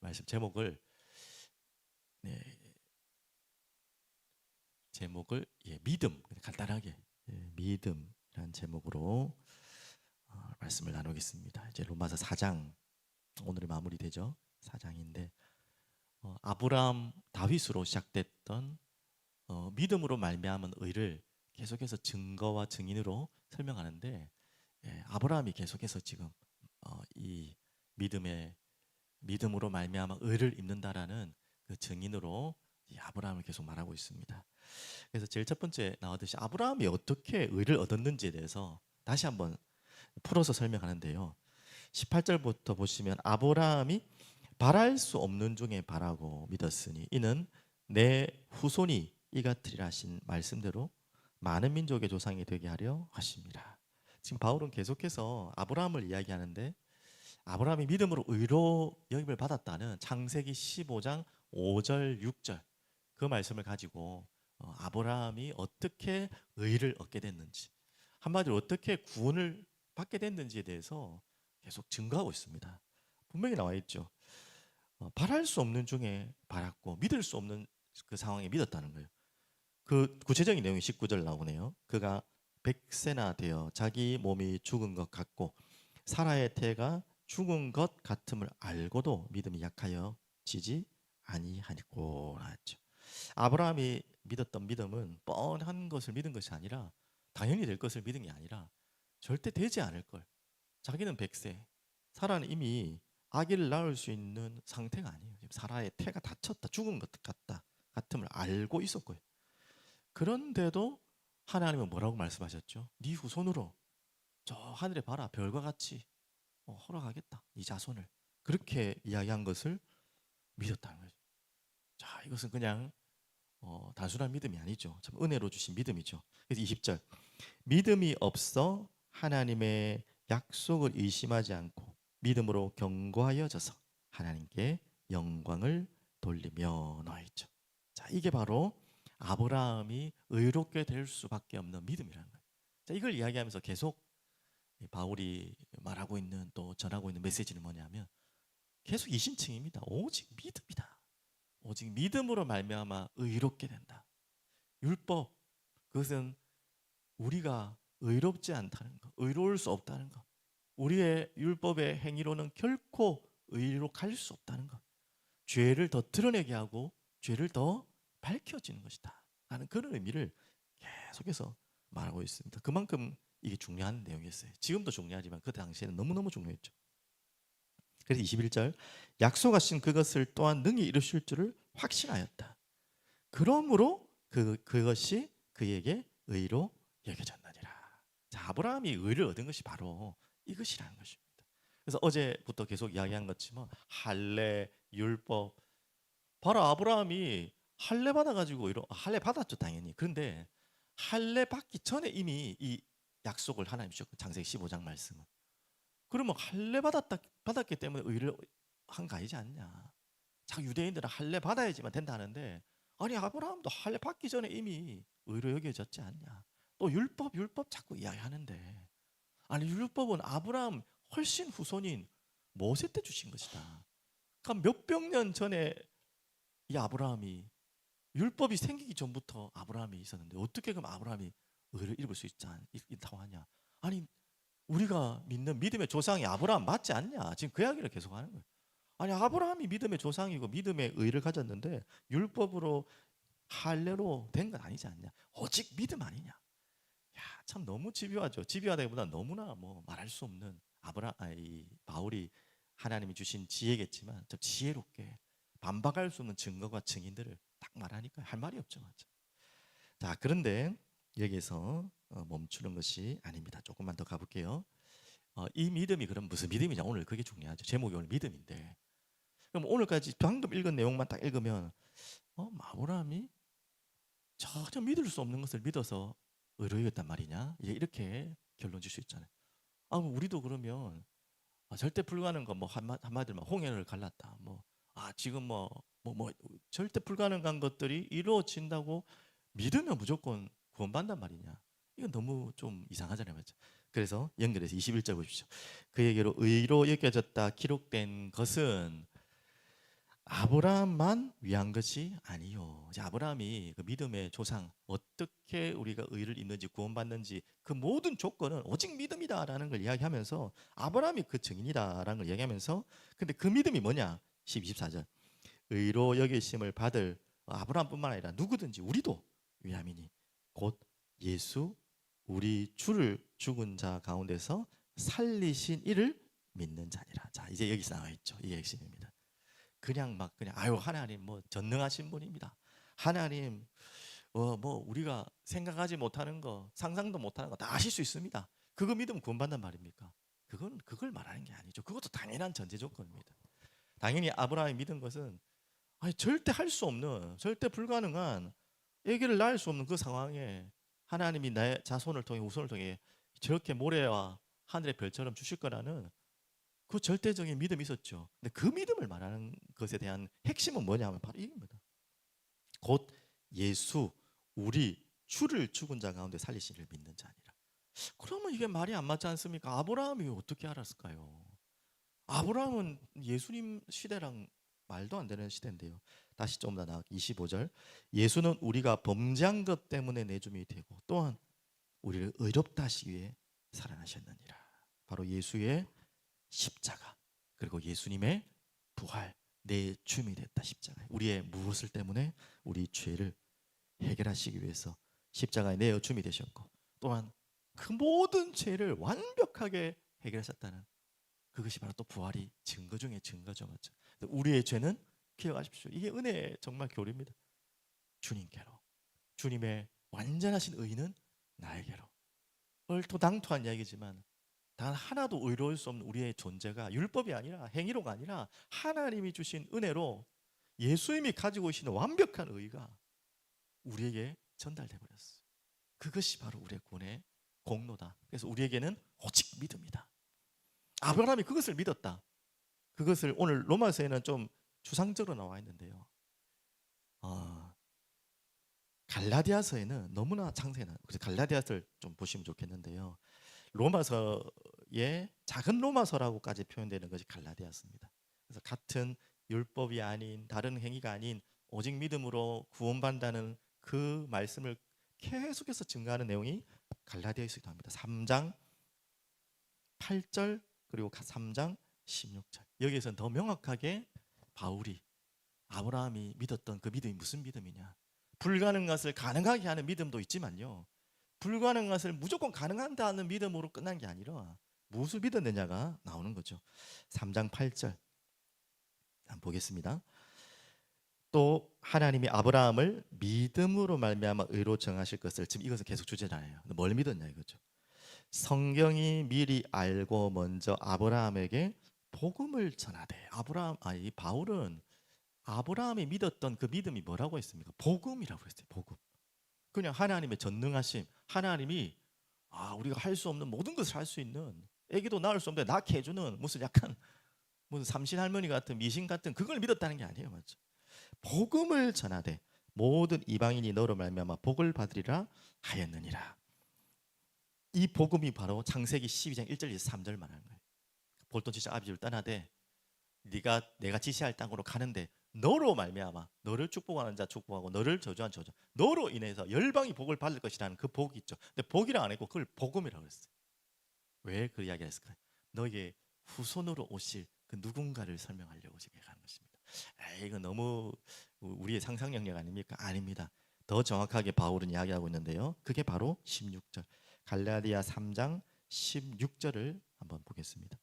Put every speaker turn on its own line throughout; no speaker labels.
말씀 제목을 네, 제목을 예, 믿음 간단하게 예, 믿음이라는 제목으로 어, 말씀을 나누겠습니다. 이제 로마서 4장 오늘의 마무리되죠. 4장인데 어, 아브라함 다윗으로 시작됐던 어, 믿음으로 말미암은 의를 계속해서 증거와 증인으로 설명하는데 예, 아브라함이 계속해서 지금 어, 이 믿음의 믿음으로 말미암아 의를 입는다라는 그 증인으로 이 아브라함을 계속 말하고 있습니다. 그래서 제일 첫 번째 나왔듯이 아브라함이 어떻게 의를 얻었는지에 대해서 다시 한번 풀어서 설명하는데요. 18절부터 보시면 아브라함이 바랄 수 없는 중에 바라고 믿었으니 이는 내 후손이 이 같으리라 하신 말씀대로 많은 민족의 조상이 되게 하려 하십니다. 지금 바울은 계속해서 아브라함을 이야기하는데 아브라함이 믿음으로 의로 여김을 받았다는 창세기 15장 5절 6절 그 말씀을 가지고 어, 아브라함이 어떻게 의를 얻게 됐는지 한마디로 어떻게 구원을 받게 됐는지에 대해서 계속 증거하고 있습니다. 분명히 나와 있죠. 어, 바랄 수 없는 중에 바랐고 믿을 수 없는 그 상황에 믿었다는 거예요. 그 구체적인 내용이 19절 나오네요. 그가 백세나 되어 자기 몸이 죽은 것 같고 사라의 태가 죽은 것 같음을 알고도 믿음이 약하여 지지 아니하니고 나왔죠. 아브라함이 믿었던 믿음은 뻔한 것을 믿은 것이 아니라 당연히 될 것을 믿은 게 아니라 절대 되지 않을 걸. 자기는 백세, 사라는 이미 아기를 낳을 수 있는 상태가 아니에요. 사라의 태가 다쳤다, 죽은 것 같다 같음을 알고 있었고요. 그런데도 하나님은 뭐라고 말씀하셨죠? 네 후손으로 저 하늘에 봐라 별과 같이 어, 허락하겠다. 네 자손을 그렇게 이야기한 것을 믿었다는 거죠. 자, 이것은 그냥 어, 단순한 믿음이 아니죠. 참 은혜로 주신 믿음이죠. 그래서 20절 믿음이 없어 하나님의 약속을 의심하지 않고 믿음으로 경고하여져서 하나님께 영광을 돌리며 있죠. 자, 이게 바로 아브라함이 의롭게 될 수밖에 없는 믿음이라는 거예요. 자, 이걸 이야기하면서 계속 이 바울이 말하고 있는 또 전하고 있는 메시지는 뭐냐면 계속 이신칭입니다. 오직 믿음이다. 오직 믿음으로 말미암아 의롭게 된다. 율법 그것은 우리가 의롭지 않다는 것, 의로울 수 없다는 것, 우리의 율법의 행위로는 결코 의롭할 수 없다는 것, 죄를 더 드러내게 하고 죄를 더 밝혀지는 것이다. 라는 그런 의미를 계속해서 말하고 있습니다. 그만큼 이게 중요한 내용이었어요. 지금도 중요하지만 그 당시에는 너무너무 중요했죠. 그래서 21절 약속하신 그것을 또한 능히 이루실 줄을 확신하였다. 그러므로 그 그것이 그에게 의로 여겨졌느니라. 자, 아브라함이 의를 얻은 것이 바로 이것이라는 것입니다. 그래서 어제부터 계속 이야기한 것지만 할례 율법 바로 아브라함이 할례 받아 가지고 이런 할례 받았죠, 당연히. 그런데 할례 받기 전에 이미 이 약속을 하나님 주셨고 장세기 15장 말씀은 그러면 할례 받았다 받았기 때문에 의를 한거 아니지 않냐? 자 유대인들은 할례 받아야지만 된다는데 아니 아브라함도 할례 받기 전에 이미 의로 여겨졌지 않냐? 또 율법 율법 자꾸 이야기하는데 아니 율법은 아브라함 훨씬 후손인 모세 때 주신 것이다. 그러니까 몇백 년 전에 이 아브라함이 율법이 생기기 전부터 아브라함이 있었는데 어떻게 그럼 아브라함이 의를 입을 수 있지 않, 있다고 하냐? 아니 우리가 믿는 믿음의 조상이 아브라함 맞지 않냐? 지금 그 이야기를 계속 하는 거예요. 아니 아브라함이 믿음의 조상이고 믿음의 의를 가졌는데 율법으로 할례로 된 건 아니지 않냐? 오직 믿음 아니냐? 야, 참 너무 집요하죠. 집요하다기보다 너무나 뭐 말할 수 없는 아브라 아이 바울이 하나님이 주신 지혜겠지만 좀 지혜롭게 반박할 수 없는 증거와 증인들을 딱 말하니까 할 말이 없죠, 맞죠? 자, 그런데 여기서 어, 멈추는 것이 아닙니다. 조금만 더 가볼게요. 어, 이 믿음이 그럼 무슨 믿음이냐? 오늘 그게 중요하죠. 제목이 오늘 믿음인데. 그럼 오늘까지 방금 읽은 내용만 딱 읽으면 어, 아브라함이 전혀 믿을 수 없는 것을 믿어서 의로이겠단 말이냐? 이렇게 결론 질 수 있잖아요. 아, 우리도 그러면 아, 절대 불가능한 거뭐 한마디로 홍해를 갈랐다. 뭐 아, 지금 뭐 뭐, 뭐, 절대 불가능한 것들이 이루어진다고 믿으면 무조건 구원받단 말이냐? 이건 너무 좀 이상하잖아요, 맞죠? 그래서 연결해서 21절 보십시오. 그에게로 의로 여겨졌다 기록된 것은 아브라함만 위한 것이 아니요. 아브라함이 그 믿음의 조상 어떻게 우리가 의를 잇는지 구원받는지 그 모든 조건은 오직 믿음이다라는 걸 이야기하면서 아브라함이 그 증인이다라는 걸 이야기하면서 근데 그 믿음이 뭐냐? 10, 24절 의로 여기심을 받을 아브라함뿐만 아니라 누구든지 우리도 위함이니 곧 예수 우리 주를 죽은 자 가운데서 살리신 이를 믿는 자니라. 자 이제 여기서 나와 있죠. 이게 핵심입니다. 그냥 막 그냥 아유 하나님 뭐 전능하신 분입니다. 하나님 어 뭐 우리가 생각하지 못하는 거 상상도 못하는 거다 아실 수 있습니다. 그거 믿으면 구원받는 말입니까? 그건 그걸 말하는 게 아니죠. 그것도 당연한 전제 조건입니다. 당연히 아브라함이 믿은 것은 아니 절대 할 수 없는 절대 불가능한 아기를 낳을 수 없는 그 상황에 하나님이 나의 자손을 통해 후손을 통해 저렇게 모래와 하늘의 별처럼 주실 거라는 그 절대적인 믿음이 있었죠. 근데 그 믿음을 말하는 것에 대한 핵심은 뭐냐면 바로 이겁니다. 곧 예수 우리 주를 죽은 자 가운데 살리시를 믿는 자니라. 그러면 이게 말이 안 맞지 않습니까? 아브라함이 어떻게 알았을까요? 아브라함은 예수님 시대랑 말도 안 되는 시대인데요. 다시 좀더 나아 25절. 예수는 우리가 범죄한 것 때문에 내줌이 되고 또한 우리를 의롭다 하시기 위해 살아나셨느니라. 바로 예수의 십자가 그리고 예수님의 부활 내 줌이 됐다 십자가 우리의 무엇을 때문에 우리 죄를 해결하시기 위해서 십자가에 내어 줌이 되셨고 또한 그 모든 죄를 완벽하게 해결하셨다는 그것이 바로 또 부활이 증거 중에 증거죠 맞죠 우리의 죄는 기억하십시오 이게 은혜의 정말 교리입니다 주님께로 주님의 완전하신 의는 나에게로 얼토당토한 이야기지만 단 하나도 의로울 수 없는 우리의 존재가 율법이 아니라 행위로가 아니라 하나님이 주신 은혜로 예수님이 가지고 계시는 완벽한 의가 우리에게 전달돼 버렸어요. 그것이 바로 우리의 구원의 공로다. 그래서 우리에게는 오직 믿음이다. 아브라함이 그것을 믿었다. 그것을 오늘 로마서에는 좀 추상적으로 나와 있는데요. 어, 갈라디아서에는 너무나 창세는 그래서 갈라디아서를 좀 보시면 좋겠는데요. 로마서의 작은 로마서라고까지 표현되는 것이 갈라디아서입니다. 그래서 같은 율법이 아닌 다른 행위가 아닌 오직 믿음으로 구원받는다는 그 말씀을 계속해서 증가하는 내용이 갈라디아서이기도 합니다. 3장 8절 그리고 3장 16절. 여기에서는 더 명확하게 바울이 아브라함이 믿었던 그 믿음이 무슨 믿음이냐? 불가능한 것을 가능하게 하는 믿음도 있지만요. 불가능한 것을 무조건 가능한다는 믿음으로 끝난 게 아니라 무엇을 믿었느냐가 나오는 거죠. 3장 8절 한번 보겠습니다. 또 하나님이 아브라함을 믿음으로 말미암아 의로 정하실 것을 지금 이것은 계속 주제잖아요. 뭘 믿었냐 이거죠. 성경이 미리 알고 먼저 아브라함에게 복음을 전하되 아브라함 아니 바울은 아브라함이 믿었던 그 믿음이 뭐라고 했습니까? 복음이라고 했어요. 복음. 그냥 하나님의 전능하심, 하나님이 아 우리가 할 수 없는 모든 것을 할 수 있는 애기도 낳을 수 없는데 낳게 해주는 무슨 약간 무슨 삼신 할머니 같은 미신 같은 그걸 믿었다는 게 아니에요, 맞죠? 복음을 전하되 모든 이방인이 너로 말미암아 복을 받으리라 하였느니라. 이 복음이 바로 창세기 12장 1절에서 3절 말하는 거예요. 볼돈 지자 아비를 떠나되 네가 내가 지시할 땅으로 가는데 너로 말미암아 너를 축복하는 자 축복하고 너를 저주한 저주 너로 인해서 열방이 복을 받을 것이라는 그 복이 있죠. 근데 복이라 안 했고 그걸 복음이라고 했어요. 왜 그 이야기를 했을까요? 너에게 후손으로 오실 그 누군가를 설명하려고 지금 하는 것입니다. 에이, 이거 너무 우리의 상상 영역 아닙니까? 아닙니다. 더 정확하게 바울은 이야기하고 있는데요. 그게 바로 16절. 갈라디아 3장 16절을 한번 보겠습니다.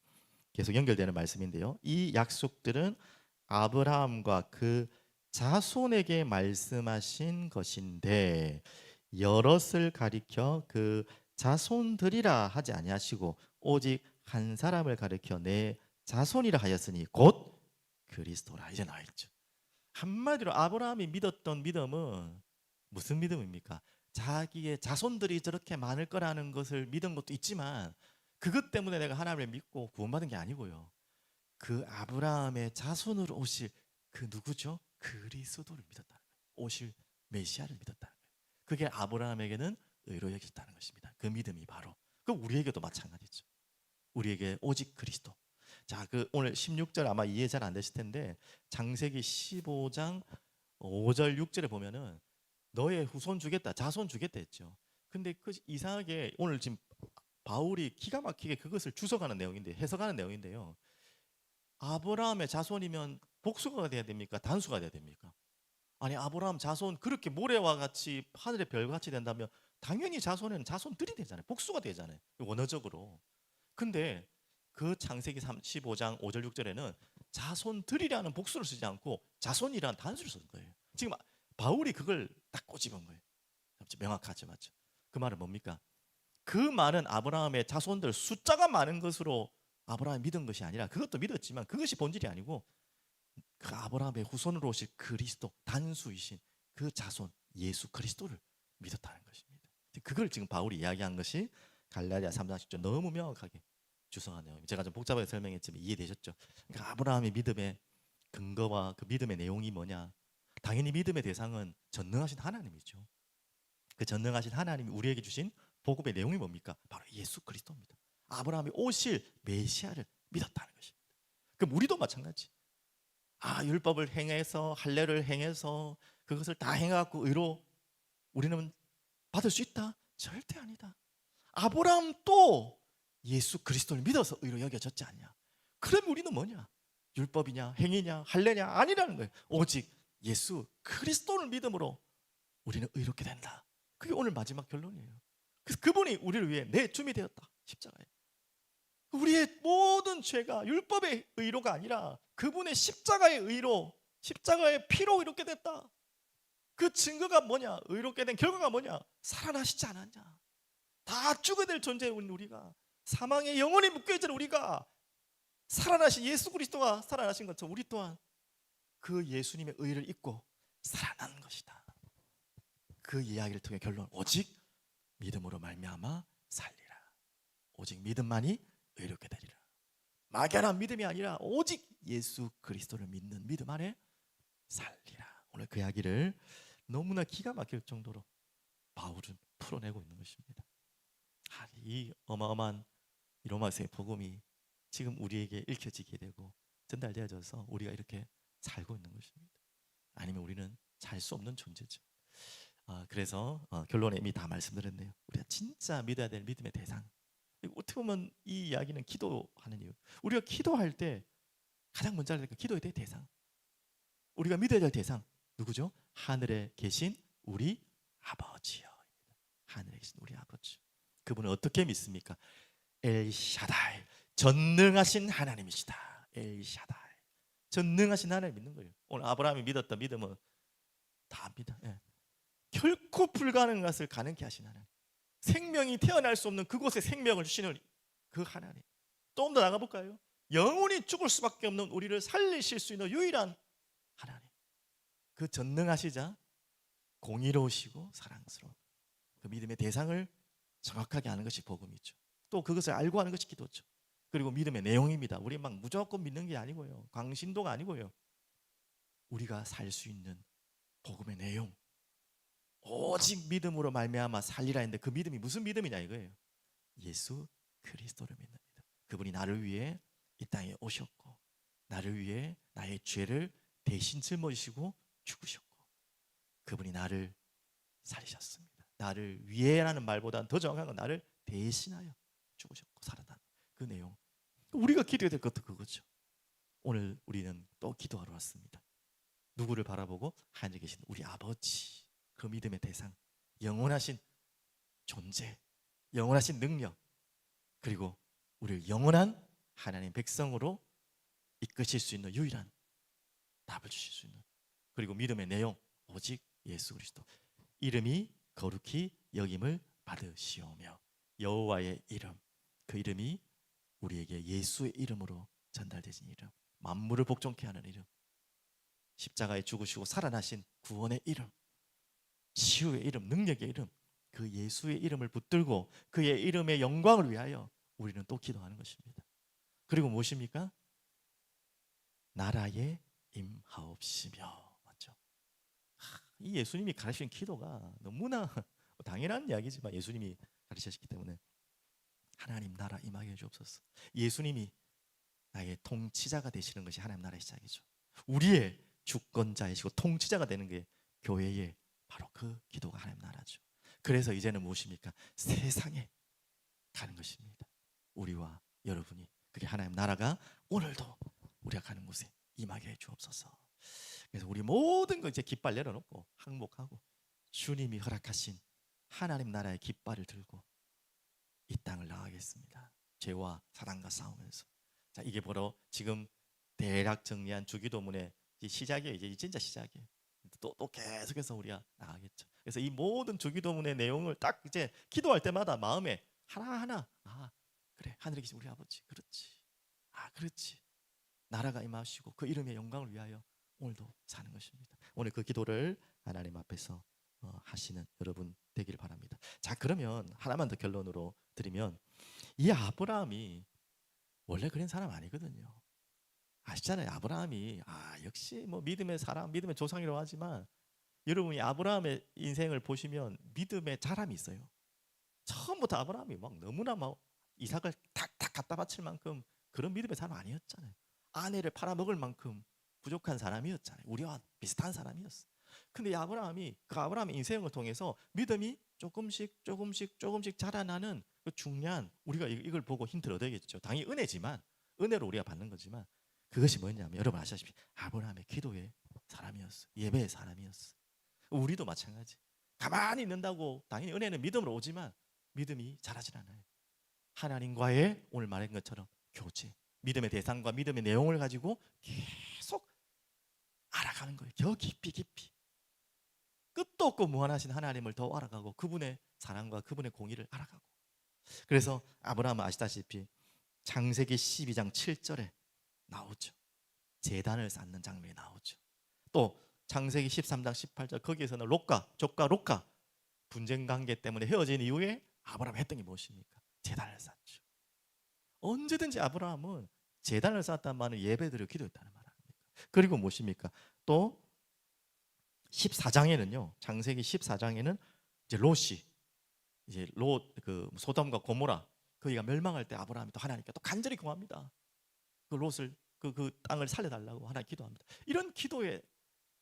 계속 연결되는 말씀인데요. 이 약속들은 아브라함과 그 자손에게 말씀하신 것인데 여럿을 가리켜 그 자손들이라 하지 아니하시고 오직 한 사람을 가리켜 내 자손이라 하였으니 곧 그리스도라 이제 나와 있죠. 한마디로 아브라함이 믿었던 믿음은 무슨 믿음입니까? 자기의 자손들이 저렇게 많을 거라는 것을 믿은 것도 있지만 그것 때문에 내가 하나님을 믿고 구원받은 게 아니고요. 그 아브라함의 자손으로 오실 그 누구죠? 그리스도를 믿었다는 거예요. 오실 메시아를 믿었다는 거예요. 그게 아브라함에게는 의로 여겼다는 것입니다. 그 믿음이 바로 그 우리에게도 마찬가지죠. 우리에게 오직 그리스도. 자, 그 오늘 16절 아마 이해 잘 안 되실 텐데 장세기 15장 5절 6절에 보면은 너의 후손 주겠다. 자손 주겠다 했죠. 근데 그 이상하게 오늘 지금 바울이 기가 막히게 그것을 주석하는 내용인데 해석하는 내용인데요. 아브라함의 자손이면 복수가 돼야 됩니까? 단수가 돼야 됩니까? 아니 아브라함 자손 그렇게 모래와 같이 하늘의 별 같이 된다면 당연히 자손은 자손들이 되잖아요. 복수가 되잖아요. 원어적으로. 근데 그 창세기 35장 5절 6절에는 자손들이라는 복수를 쓰지 않고 자손이라는 단수를 쓴 거예요. 지금 바울이 그걸 딱 꼬집은 거예요. 명확하죠, 맞죠? 그 말은 뭡니까? 그 말은 아브라함의 자손들 숫자가 많은 것으로 아브라함이 믿은 것이 아니라 그것도 믿었지만 그것이 본질이 아니고 그 아브라함의 후손으로 오실 그리스도 단수이신 그 자손 예수 그리스도를 믿었다는 것입니다. 그걸 지금 바울이 이야기한 것이 갈라디아 3장 10절 너무 명확하게 주성한 내용. 제가 좀 복잡하게 설명했지만 이해되셨죠? 그러니까 아브라함의 믿음의 근거와 그 믿음의 내용이 뭐냐? 당연히 믿음의 대상은 전능하신 하나님이죠. 그 전능하신 하나님이 우리에게 주신 복음의 내용이 뭡니까? 바로 예수 그리스도입니다. 아브라함이 오실 메시아를 믿었다는 것입니다. 그럼 우리도 마찬가지. 아 율법을 행해서 할례를 행해서 그것을 다 행해갖고 의로 우리는 받을 수 있다? 절대 아니다. 아브라함도 예수 그리스도를 믿어서 의로 여겨졌지 않냐? 그럼 우리는 뭐냐? 율법이냐, 행위냐, 할례냐 아니라는 거예요. 오직 예수 그리스도를 믿음으로 우리는 의롭게 된다. 그게 오늘 마지막 결론이에요. 그래서 그분이 우리를 위해 내 줌이 되었다. 십자가에. 우리의 모든 죄가 율법의 의로가 아니라 그분의 십자가의 의로, 십자가의 피로 이렇게 됐다. 그 증거가 뭐냐? 의롭게 된 결과가 뭐냐? 살아나시지 않았냐? 다 죽어야 될 존재인 우리가 사망의 영원히 묶여 있는 우리가 살아나신 예수 그리스도가 살아나신 것처럼 우리 또한 그 예수님의 의를 입고 살아나는 것이다. 그 이야기를 통해 결론 오직 믿음으로 말미암아 살리라. 오직 믿음만이 의롭게 되리라. 막연한 믿음이 아니라 오직 예수 그리스도를 믿는 믿음 안에 살리라. 오늘 그 이야기를 너무나 기가 막힐 정도로 바울은 풀어내고 있는 것입니다. 아니, 이 어마어마한 이 로마서의 복음이 지금 우리에게 읽혀지게 되고 전달되어져서 우리가 이렇게 살고 있는 것입니다. 아니면 우리는 살수 없는 존재죠. 아, 그래서 어, 결론에 이미 다 말씀드렸네요. 우리가 진짜 믿어야 될 믿음의 대상. 어떻게 보면 이 이야기는 기도하는 이유. 우리가 기도할 때 가장 먼저 될 기도에 대해 대상. 우리가 믿어야 될 대상 누구죠? 하늘에 계신 우리 아버지요. 하늘에 계신 우리 아버지. 그분은 어떻게 믿습니까? 엘샤다이 전능하신 하나님이시다. 엘샤다이 전능하신 하나님 믿는 거예요. 오늘 아브라함이 믿었던 믿음은 다 압니다. 예. 결코 불가능한 것을 가능케 하신 하나님. 생명이 태어날 수 없는 그곳에 생명을 주시는 그 하나님. 조금 더 나가 볼까요? 영원히 죽을 수밖에 없는 우리를 살리실 수 있는 유일한 하나님. 그 전능하시자 공의로우시고 사랑스러운 그 믿음의 대상을 정확하게 아는 것이 복음이죠. 또 그것을 알고 하는 것이 기도죠. 그리고 믿음의 내용입니다. 우리 막 무조건 믿는 게 아니고요. 광신도가 아니고요. 우리가 살 수 있는 복음의 내용. 오직 믿음으로 말미암아 살리라 했는데 그 믿음이 무슨 믿음이냐 이거예요. 예수 그리스도를 믿는 믿음. 그분이 나를 위해 이 땅에 오셨고 나를 위해 나의 죄를 대신 짊어지시고 죽으셨고 그분이 나를 살리셨습니다. 나를 위해라는 말보다는 더 정확한 건 나를 대신하여 죽으셨고 살아난 그 내용. 우리가 기도해야 될 것도 그거죠. 오늘 우리는 또 기도하러 왔습니다. 누구를 바라보고 하늘에 계신 우리 아버지 그 믿음의 대상 영원하신 존재 영원하신 능력 그리고 우리를 영원한 하나님 백성으로 이끄실 수 있는 유일한 답을 주실 수 있는 그리고 믿음의 내용 오직 예수 그리스도. 이름이 거룩히 여김을 받으시오며 여호와의 이름 그 이름이 우리에게 예수의 이름으로 전달되신 이름 만물을 복종케 하는 이름 십자가에 죽으시고 살아나신 구원의 이름 치유의 이름 능력의 이름 그 예수의 이름을 붙들고 그의 이름의 영광을 위하여 우리는 또 기도하는 것입니다 그리고 무엇입니까? 나라에 임하옵시며 맞죠? 이 예수님이 가르치는 기도가 너무나 당연한 이야기지만 예수님이 가르치셨기 때문에 하나님 나라 임하게 주옵소서. 예수님이 나의 통치자가 되시는 것이 하나님 나라의 시작이죠. 우리의 주권자이시고 통치자가 되는 게 교회의 바로 그 기도가 하나님 나라죠. 그래서 이제는 무엇입니까? 세상에 가는 것입니다. 우리와 여러분이 그게 하나님 나라가 오늘도 우리가 가는 곳에 임하게 해 주옵소서. 그래서 우리 모든 거 이제 깃발 내려놓고 항복하고 주님이 허락하신 하나님 나라의 깃발을 들고 이 땅을 나가겠습니다. 죄와 사단과 싸우면서 자 이게 바로 지금 대략 정리한 주기도문의 이 시작이에요. 이제 진짜 시작이에요. 또, 또 계속해서 우리가 나가겠죠. 그래서 이 모든 주기도문의 내용을 딱 이제 기도할 때마다 마음에 하나하나 아 그래 하늘에 계신 우리 아버지 그렇지 아 그렇지 나라가 임하시고 그 이름의 영광을 위하여 오늘도 사는 것입니다. 오늘 그 기도를 하나님 앞에서 어, 하시는 여러분 되기를 바랍니다. 자 그러면 하나만 더 결론으로 드리면 이 아브라함이 원래 그런 사람 아니거든요. 아시잖아요. 아브라함이 아 역시 뭐 믿음의 사람, 믿음의 조상이라고 하지만 여러분이 아브라함의 인생을 보시면 믿음의 자람이 있어요. 처음부터 아브라함이 막 너무나 막 이삭을 탁탁 갖다 바칠 만큼 그런 믿음의 사람 아니었잖아요. 아내를 팔아먹을 만큼 부족한 사람이었잖아요. 우리와 비슷한 사람이었어. 근데 이 아브라함이 그 아브라함의 인생을 통해서 믿음이 조금씩 조금씩 조금씩 자라나는 그 중요한 우리가 이- 이걸 보고 힌트를 얻어야겠죠. 당연히 은혜지만 은혜로 우리가 받는 거지만 그것이 뭐냐면 여러분 아시다시피 아브라함의 기도의 사람이었어. 예배의 사람이었어. 우리도 마찬가지. 가만히 있는다고 당연히 은혜는 믿음으로 오지만 믿음이 자라질 않아요. 하나님과의 오늘 말한 것처럼 교제, 믿음의 대상과 믿음의 내용을 가지고 계속 알아가는 거예요. 더 깊이 깊이. 끝도 없고 무한하신 하나님을 더 알아가고 그분의 사랑과 그분의 공의를 알아가고. 그래서 아브라함은 아시다시피 창세기 12장 7절에 나오죠. 재단을 쌓는 장면이 나오죠. 또 창세기 13장 18절 거기에서는 롯과 족과 롯과 분쟁 관계 때문에 헤어진 이후에 아브라함 했던 게 무엇입니까? 재단을 쌓죠. 언제든지 아브라함은 재단을 쌓았단 말은 예배드려 기도했다는 말 아닙니까? 그리고 무엇입니까? 또 14장에는요. 창세기 14장에는 이제 롯이 이제 롯그 소돔과 고모라 거기가 멸망할 때 아브라함이 또 하나님께 또 간절히 구합니다. 그 롯을 그, 그 땅을 살려달라고 하나님 기도합니다. 이런 기도에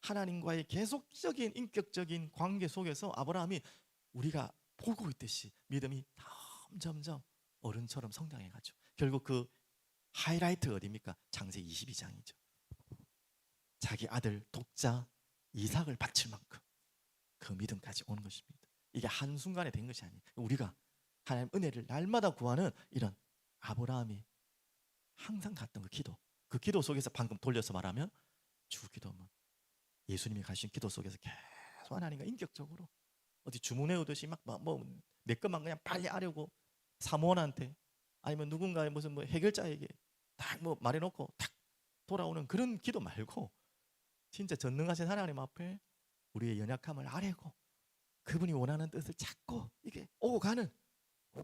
하나님과의 계속적인 인격적인 관계 속에서 아브라함이 우리가 보고 있듯이 믿음이 점점점 어른처럼 성장해 가죠. 결국 그 하이라이트가 어디입니까? 창세기 22장이죠. 자기 아들 독자 이삭을 바칠 만큼 그 믿음까지 오는 것입니다. 이게 한순간에 된 것이 아니에요. 우리가 하나님 은혜를 날마다 구하는 이런 아브라함이 항상 갔던 그 기도. 그 기도 속에서 방금 돌려서 말하면 주 기도문. 예수님이 가신 기도 속에서 계속 하나님과 인격적으로 어디 주문해 오듯이 막뭐내 것만 그냥 빨리 하려고 사모원한테 아니면 누군가의 무슨 뭐 해결자에게 딱 뭐 말해놓고 탁 돌아오는 그런 기도 말고 진짜 전능하신 하나님 앞에 우리의 연약함을 아뢰고 그분이 원하는 뜻을 찾고 이게 오고 가는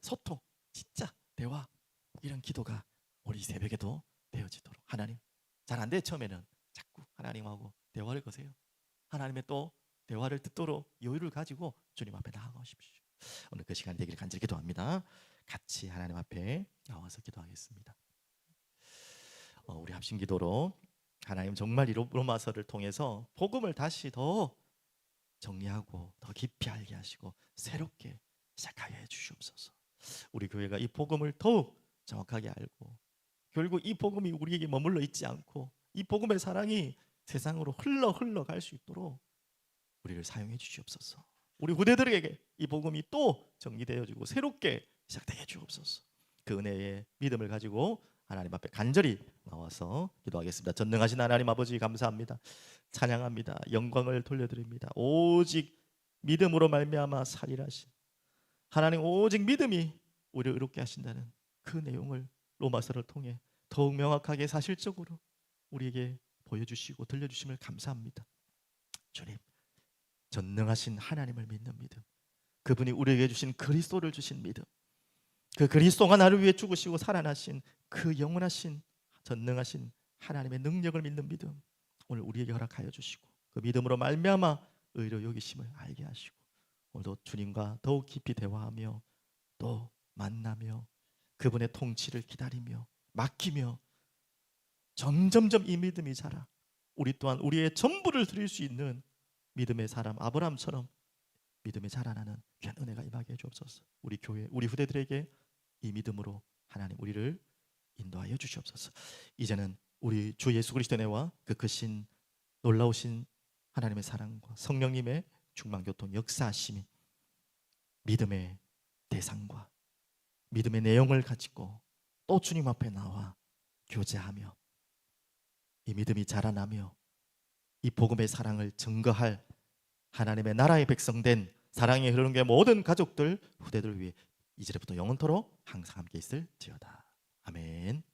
소통 진짜 대화 이런 기도가 우리 이 새벽에도 되어지도록. 하나님 잘 안 돼 처음에는. 자꾸 하나님하고 대화를 거세요. 하나님의 또 대화를 듣도록 여유를 가지고 주님 앞에 나아가십시오. 오늘 그 시간 되기를 간절히 기도합니다. 같이 하나님 앞에 나와서 기도하겠습니다. 어, 우리 합심 기도로 하나님 정말 이 로- 로마서를 통해서 복음을 다시 더 정리하고 더 깊이 알게 하시고 새롭게 시작하게 해 주시옵소서. 우리 교회가 이 복음을 더욱 정확하게 알고 결국 이 복음이 우리에게 머물러 있지 않고 이 복음의 사랑이 세상으로 흘러 흘러 갈 수 있도록 우리를 사용해 주시옵소서. 우리 후대들에게 이 복음이 또 정리되어지고 새롭게 시작되게 해 주옵소서. 그 은혜의 믿음을 가지고 하나님 앞에 간절히 나와서 기도하겠습니다. 전능하신 하나님 아버지 감사합니다. 찬양합니다. 영광을 돌려드립니다. 오직 믿음으로 말미암아 살이라신 하나님 오직 믿음이 우리를 의롭게 하신다는 그 내용을 로마서를 통해 더욱 명확하게 사실적으로 우리에게 보여주시고 들려주심을 감사합니다. 주님 전능하신 하나님을 믿는 믿음 그분이 우리에게 주신 그리스도를 주신 믿음 그 그리스도가 나를 위해 죽으시고 살아나신 그 영원하신 전능하신 하나님의 능력을 믿는 믿음 오늘 우리에게 허락하여 주시고 그 믿음으로 말미암아 의로 여기심을 알게 하시고 오늘도 주님과 더욱 깊이 대화하며 또 만나며 그분의 통치를 기다리며 맡기며 점점점 이 믿음이 자라. 우리 또한 우리의 전부를 드릴 수 있는 믿음의 사람 아브라함처럼 믿음이 자라나는 귀한 은혜가 임하게 해 주옵소서. 우리 교회, 우리 후대들에게 이 믿음으로 하나님 우리를 인도하여 주시옵소서. 이제는 우리 주 예수 그리스도의 은혜와 그 크신 놀라우신 하나님의 사랑과 성령님의 충만교통 역사하심이 믿음의 대상과 믿음의 내용을 가지고 또 주님 앞에 나와 교제하며 이 믿음이 자라나며 이 복음의 사랑을 증거할 하나님의 나라의 백성된 사랑의 흐르는 게 모든 가족들 후대들 위해 이제부터 영원토록 항상 함께 있을지어다. 아멘.